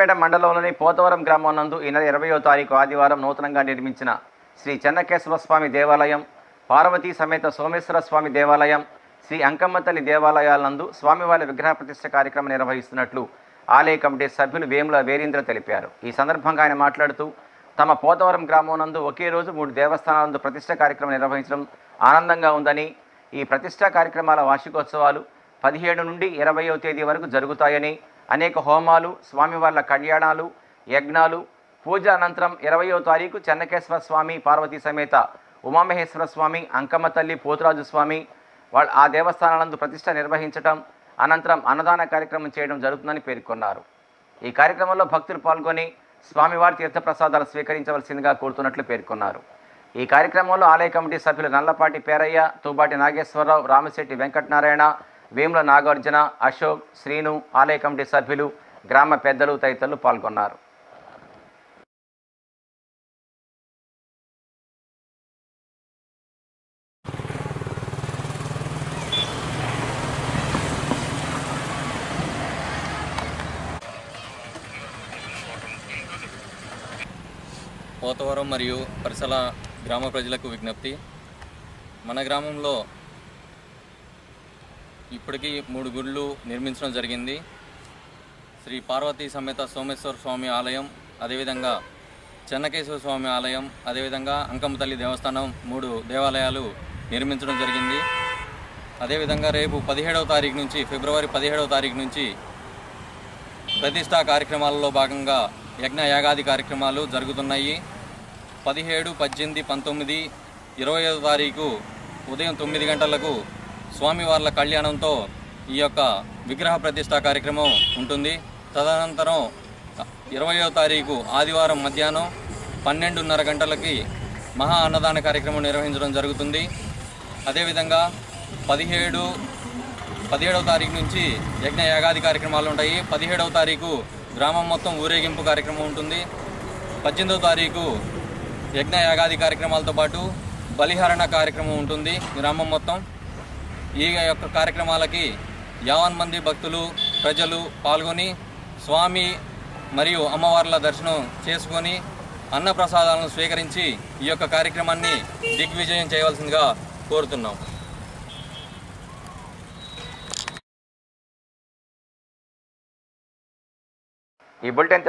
సిద్దిపేట మండలంలోని పోతవరం గ్రామం నందు ఈ నెల ఇరవయో తారీఖు ఆదివారం నూతనంగా నిర్మించిన శ్రీ చెన్నకేశ్వర స్వామి దేవాలయం పార్వతీ సమేత సోమేశ్వర స్వామి దేవాలయం శ్రీ అంకమ్మ తల్లి దేవాలయాల నందు స్వామివారి విగ్రహ ప్రతిష్ఠ కార్యక్రమం నిర్వహిస్తున్నట్లు ఆలయ కమిటీ సభ్యులు వేముల వీరేంద్ర తెలిపారు. ఈ సందర్భంగా ఆయన మాట్లాడుతూ తమ పోతవరం గ్రామం నందు ఒకే రోజు మూడు దేవస్థానాలందు ప్రతిష్ట ప్రతిష్ఠ కార్యక్రమం నిర్వహించడం ఆనందంగా ఉందని ఈ ప్రతిష్ఠా కార్యక్రమాల వార్షికోత్సవాలు పదిహేడు నుండి ఇరవయో తేదీ వరకు జరుగుతాయని అనేక హోమాలు స్వామివార్ల కళ్యాణాలు యజ్ఞాలు. పూజ అనంతరం ఇరవయో తారీఖు చెన్నకేశ్వర స్వామి పార్వతీ సమేత ఉమామహేశ్వర స్వామి అంకమ్మ తల్లి పోతురాజు స్వామి వాళ్ళ ఆ దేవస్థానాలందు ప్రతిష్ట నిర్వహించటం అనంతరం అన్నదాన కార్యక్రమం చేయడం జరుగుతుందని పేర్కొన్నారు. ఈ కార్యక్రమంలో భక్తులు పాల్గొని స్వామివారి తీర్థప్రసాదాలు స్వీకరించవలసిందిగా కోరుతున్నట్లు పేర్కొన్నారు. ఈ కార్యక్రమంలో ఆలయ కమిటీ సభ్యులు నల్లపాటి పేరయ్య తుబాటి నాగేశ్వరరావు రామశెట్టి వెంకటనారాయణ వేముల నాగార్జున అశోక్ శ్రీను ఆలయ కమిటీ సభ్యులు గ్రామ పెద్దలు తదితరులు పాల్గొన్నారు. పోతవరం మరియు పరిసర గ్రామ ప్రజలకు విజ్ఞప్తి. మన గ్రామంలో ఇప్పటికీ మూడు గుళ్ళు నిర్మించడం జరిగింది. శ్రీ పార్వతీ సమేత సోమేశ్వర స్వామి ఆలయం అదేవిధంగా చెన్నకేశ్వర స్వామి ఆలయం అదేవిధంగా అంకమ్మతల్లి దేవస్థానం మూడు దేవాలయాలు నిర్మించడం జరిగింది. అదేవిధంగా రేపు పదిహేడవ తారీఖు నుంచి ఫిబ్రవరి పదిహేడవ తారీఖు నుంచి ప్రతిష్టా కార్యక్రమాలలో భాగంగా యజ్ఞ యాగాది కార్యక్రమాలు జరుగుతున్నాయి. పదిహేడు పద్దెనిమిది పంతొమ్మిది ఇరవై ఐదో తారీఖు ఉదయం తొమ్మిది గంటలకు స్వామివార్ల కళ్యాణంతో ఈ యొక్క విగ్రహ ప్రతిష్టా కార్యక్రమం ఉంటుంది. తదనంతరం ఇరవయో తారీఖు ఆదివారం మధ్యాహ్నం పన్నెండున్నర గంటలకి మహా అన్నదాన కార్యక్రమం నిర్వహించడం జరుగుతుంది. అదేవిధంగా పదిహేడు పదిహేడవ తారీఖు నుంచి యజ్ఞ యాగాది కార్యక్రమాలు ఉంటాయి. పదిహేడవ తారీఖు గ్రామం మొత్తం ఊరేగింపు కార్యక్రమం ఉంటుంది. పద్దెనిమిదవ తారీఖు యజ్ఞ యాగాది కార్యక్రమాలతో పాటు బలిహరణ కార్యక్రమం ఉంటుంది గ్రామం మొత్తం. ఈ యొక్క కార్యక్రమాలకి యావన్ మంది భక్తులు ప్రజలు పాల్గొని స్వామి మరియు అమ్మవార్ల దర్శనం చేసుకొని అన్నప్రసాదాలను స్వీకరించి ఈ యొక్క కార్యక్రమాన్ని దిగ్విజయం చేయవలసిందిగా కోరుతున్నాం. ఈ బులెటిన్